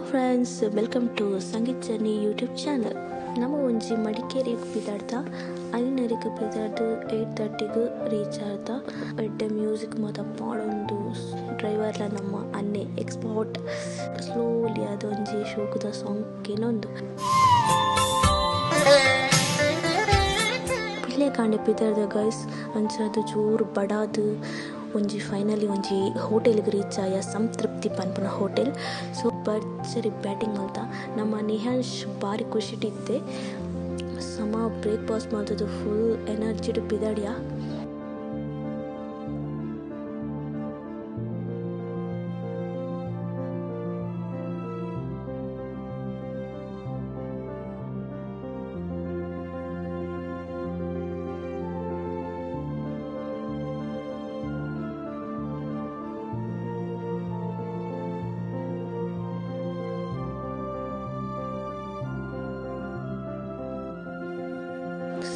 Hello friends welcome to Sangeet journey YouTube channel ನಮ್ಮ ಒಂಜಿ ಮಡಿಕೇರಿಗೆ ಬಿದ್ದಾಡ್ದ ಐನರಿಗೆ ಬಿದಾಡ್ದು ಏಟ್ ತರ್ಟಿಗೆ ರೀಚ್ ಆದ ಎಡ್ಡೆ ಮ್ಯೂಸಿಕ್ ಮಾತ ಪಾಡೊಂದು ಡ್ರೈವರ್ಲ ನಮ್ಮ ಅನ್ನೆ ಎಕ್ಸ್ಪೋರ್ಟ್ ಸ್ಲೋಲಿ ಅದೊಂಜಿ ಶೋಕದ ಸಾಂಗ್ ಏನೊಂದು. ಪಿಲ್ಲೆ ಕಾಂಡೆ ಪಿದರ್ದ ಗೈಸ್ ಅಂಚದು ಜೋರು ಬಡಾದು. ಒಂಜಿ ಫೈನಲಿ ಒಂಜಿ ಹೋಟೆಲ್ಗೆ ರೀಚ್ ಆಯ ಸಂತೃಪ್ತಿ ಪನ್ಪುನ ಹೋಟೆಲ್ ಸೊ ಭರ್ಜರಿ ಬ್ಯಾಟಿಂಗ್ ಅಂತ ನಮ್ಮ ನಿಹಾಂಶ್ ಭಾರಿ ಖುಷಿಟಿದ್ದೆ ಸಮ ಬ್ರೇಕ್ಫಾಸ್ಟ್ ಮಾಡೋದು ಫುಲ್ ಎನರ್ಜಿಡ್ ಬಿದಾಡ್ಯಾ.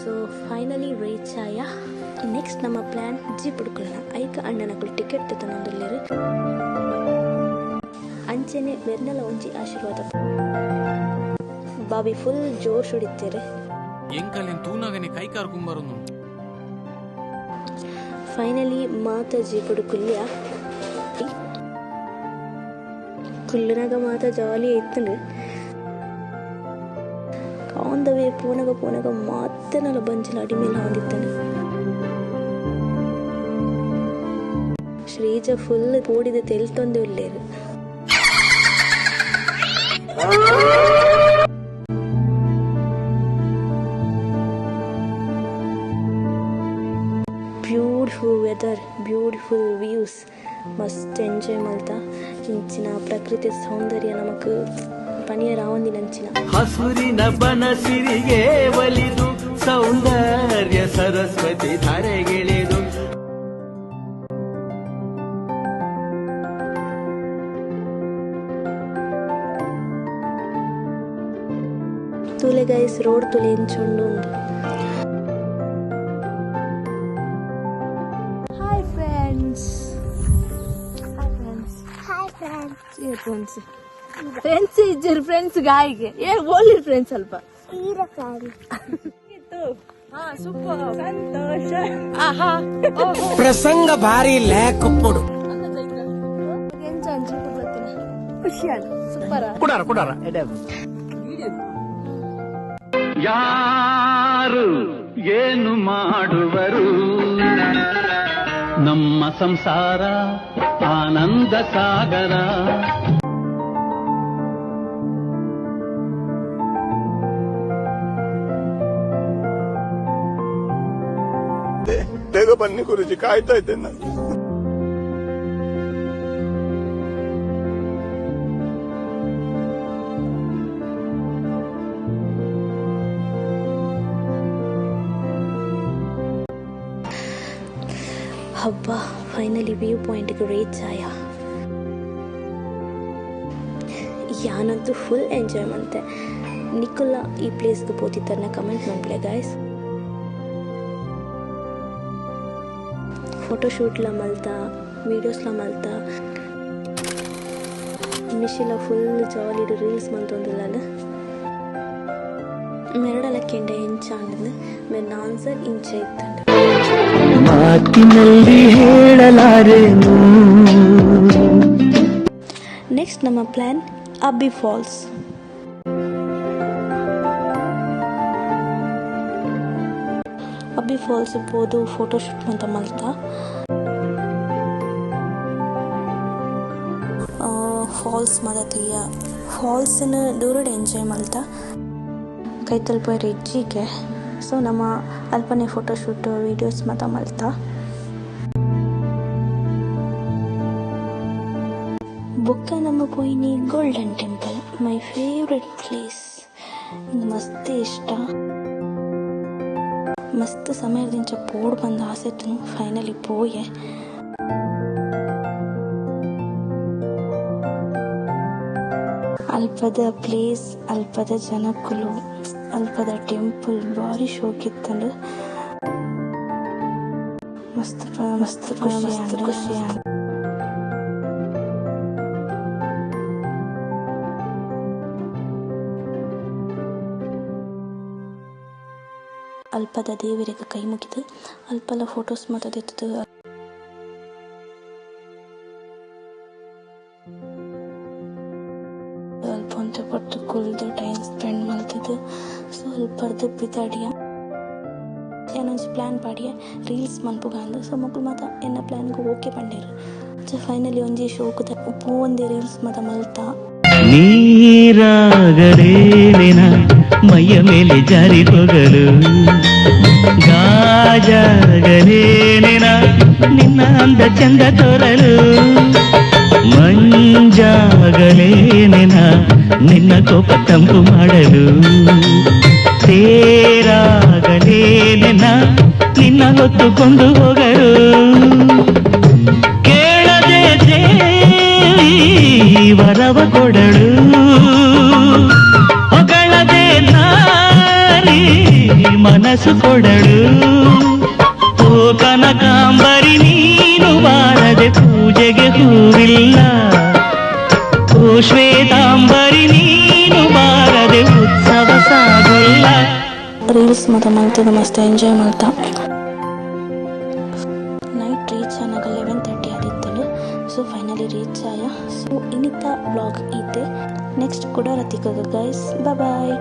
ಸೊ ಫೈನಲಿ ರೀಚ್ ಆಯ. ನೆಕ್ಸ್ಟ್ ನಮ್ಮ ಪ್ಲಾನ್ ಜೀಪ್ ಹುಡ್ಕೊಳ್ಳೋಣ ಐಕ ಅಣ್ಣನಗಳು ಟಿಕೆಟ್ ತಗೊಂಡಿಲ್ಲರು ಅಂಚೆನೆ ಬೆರ್ನಲ ಒಂಜಿ ಆಶೀರ್ವಾದ. ಬಾಬಿ ಫುಲ್ ಜೋಶ್ ಹೊಡಿತೀರಿ ಎಂಕಲೆನ್ ತೂನಗನೆ ಕೈ ಫೈನಲಿ ಮಾತ ಜೀಪುಡು ಕುಲ್ಯ ಕುಲ್ಲನಾಗ ಮಾತ ಜಾಲಿ ಇತ್ತಂಡು ವೇ ಪೂನಗ ಪೂನಗ ಮತ್ತೆ ನಲ ಬಂಜಿಲ ಅಡಿ ಮೇಲೆ ಹಾಕಿದ್ದೇನೆ ಶ್ರೀಜ ಫುಲ್ ಕೂಡಿದ ತೆಲ್ತೊಂದು ಉಳ್ಳೇರು ಬ್ಯೂಟಿಫುಲ್ ವೆದರ್ ಬ್ಯೂಟಿಫುಲ್ ವ್ಯೂಸ್ ಮಸ್ತ್ ಎಂಜಾಯ್ ಮಾಡ್ತಾ ಇಂಚಿನ ಪ್ರಕೃತಿ ಸೌಂದರ್ಯ ನಮಕ್ ಪನಿಯ ರಾವಂದಿನಂಚಿನ ಹಸುರಿನ ಬನಸಿರಿಗೆ ಒಲಿದು ಸೌಂದರ್ಯ ಸರಸ್ವತಿ ಧಾರೆಗಿಳಿದು. ತುಲೆ ಗೈಸ್ ರೋಡ್ ತುಲೆ ಎಂಚೊಂಡು hi friends hi friends hi friends friends friends friends ಗಾಯಿಗೆ. ಏ ಓಲಿ ಫ್ರೆಂಡ್ಸ್ ಸ್ವಲ್ಪ ಈರ ಫ್ರೆಂಡ್ ಹಾ ಸೂಪರ್ ಸಂತೋಷ. ಆಹಾ. ಪ್ರಸಂಗ ಭಾರಿ ಲೇಕಪ್ಪುಡು ಕುಡಾರ ಕುಡಾರ. ಯಾರು ಏನು ಮಾಡುವರು? ನಮ್ಮ ಸಂಸಾರ ಆನಂದ ಸಾಗರ. ಬೇಗ ಬನ್ನಿ ಗುರುಜಿ, ಕಾಯ್ತಾ ಇದ್ದೇನೆ ಹಬ್ಬ ಫೈನಲಿ ವ್ಯೂ ಪಾಯಿಂಟ್ಗೆ ರೀಚ್ ಆಯ. ಯಾನಂತೂ ಫುಲ್ ಎಂಜಾಯ್ಮೆಂಟ್ ಮಂತೆ ನಿಖುಲ್ಲ ಈ ಪ್ಲೇಸ್ಗೆ ಪೋತಿತ್ತನ್ನ ಕಮೆಂಟ್ ಮಾಡ್ಲೇ ಗಾಯ್ಸ್ ಫೋಟೋಶೂಟ್ಲ ಮಲ್ತಾ ವೀಡಿಯೋಸ್ಲ ಮಲ್ತಾ ಮಿಶಿಲ ಫುಲ್ ಜಾಲಿಡು ರೀಲ್ಸ್ ಮಲ್ತೊಂದಿಲ್ಲ ಮೆರಡಲ ಕೆಂಡ ಇಂಚ ಅಂಡದು ಮೇರೆ ನಾನ್ಸರ್ ಇಂಚ ಇತ್ತಂಡ ಮಾತಿನಲ್ಲಿ ಹೇಳಲಾರೆನು ನೆಕ್ಸ್ಟ್ ನಮ್ಮ plan Abbey falls Abbey falls ಇರ್ಬೋದು ಫೋಟೋಶೂಟ್ ಅಂತ ಮಲ್ತಾ ಫಾಲ್ಸ್ ಮದತಿಯ ಫಾಲ್ಸನ್ನು ದೂರಡೆ ಎಂಜಾಯ್ ಮಲ್ತಾ ಕೈ ತಲ್ಪ ರೆಜ್ಜಿಗೆ ಸೊ ನಮ್ಮ ಅಲ್ಪನೆ ಫೋಟೋಶೂಟ್ ವೀಡಿಯೋಸ್ ಮತ ಮಲ್ತಾ ಬೊಕ್ಕ ನಮ್ಮ ಪೋಯಿನಿ Golden Temple my favourite place ಮಸ್ತ್ ಇಷ್ಟ. ಮಸ್ತ್ ಸಮಯದಿಂಚ ಪೋಡ್ ಬಂದ ಆಸೆತ್ತು ಫೈನಲಿ ಪೋಯೆ ಅಲ್ಪದ ಪ್ಲೇಸ್ ಅಲ್ಪದ ಜನಕ್ಕುಲು ಅಲ್ಪದ ಟೆಂಪಲ್ ಭಾರಿ ಶೋಕಿತ್ತಂಡು ಮಸ್ತ್ ಪ- ಮಸ್ತ್ ಖುಷಿ ಮಸ್ತ್ ಖುಷಿ ಅಲ್ಪದ ದೇವರಿಗೆ ಕೈ ಮುಗಿದು ಅಲ್ಪಲ ಫೋಟೋಸ್ ಮಾತ ತೆತ್ತದು ಅಲ್ಪ ಒಂತೆ ಪಟ್ಟು ಕುಲ್ದು ಟೈಮ್ ಸ್ಪೆಂಡ್ ಮಾಡ್ತಿದ್ದು ಸ್ವಲ್ಪರ್ದು ಬಿದ್ದಾಡಿಯ ಏನೊಂದು ಪ್ಲ್ಯಾನ್ ಪಾಡಿಯ ರೀಲ್ಸ್ ಮನ್ಪುಗ ಅಂದ ಸೊ ಮಕ್ಕಳು ಮಾತ ಎನ್ನ ಪ್ಲ್ಯಾನ್ಗೆ ಓಕೆ ಪಂಡೇರು ಸೊ ಫೈನಲಿ ಒಂಜಿ ಶೋಕದ ಉಪ್ಪು ಒಂದೇ ರೀಲ್ಸ್ ಮಾತ ಮಲ್ತಾ ನೀರಾಗಲೇನಿನ ಮೈಯ ಮೇಲೆ ಜಾರಿ ಹೋಗಲು ಗಾಜಾಗಲೇನಿನ ನಿನ್ನ ಅಂದ ಚಂದ ತೋರಲು. ಮಂಜಾಗಲೇನ ನಿನ್ನ ಕೋಪ ತಂಪು ಮಾಡಲು. ತೇರಾಗಲೇನ ನಿನ್ನ ಹೊತ್ತುಕೊಂಡು ಹೋಗಲು. ಕೇಳದೆ ವರವ ಕೊಡಳು ಮನಸ್ಸು ಕೊಡಳು ಓ ಕನಕಾಂಬರಿ, ನೀನು ಬಾರದೆ ಪೂಜೆಗೆ ಹೂವಿಲ್ಲ. ಓ ಶ್ವೇತಾಂಬರಿ, ನೀನು ಬಾರದೆ ಉತ್ಸವ ಸಾಗಿಲ್ಲ. ರೀಲ್ಸ್ ಮತ್ತು ಮಲ್ತದ ಮಸ್ತ್ ಎಂಜಾಯ್ ಮಾಡ್ತಾ. Night reach ಆನಾಗ eleven thirty so finally reach ಆಯ. ಸೊ ಇನ್ನಿತ ಬ್ಲಾಗ್ ಇದೆ. ನೆಕ್ಸ್ಟ್ ಕೂಡ ರತಿಕಾಗ ಗೈಸ್ ಬಾಯ್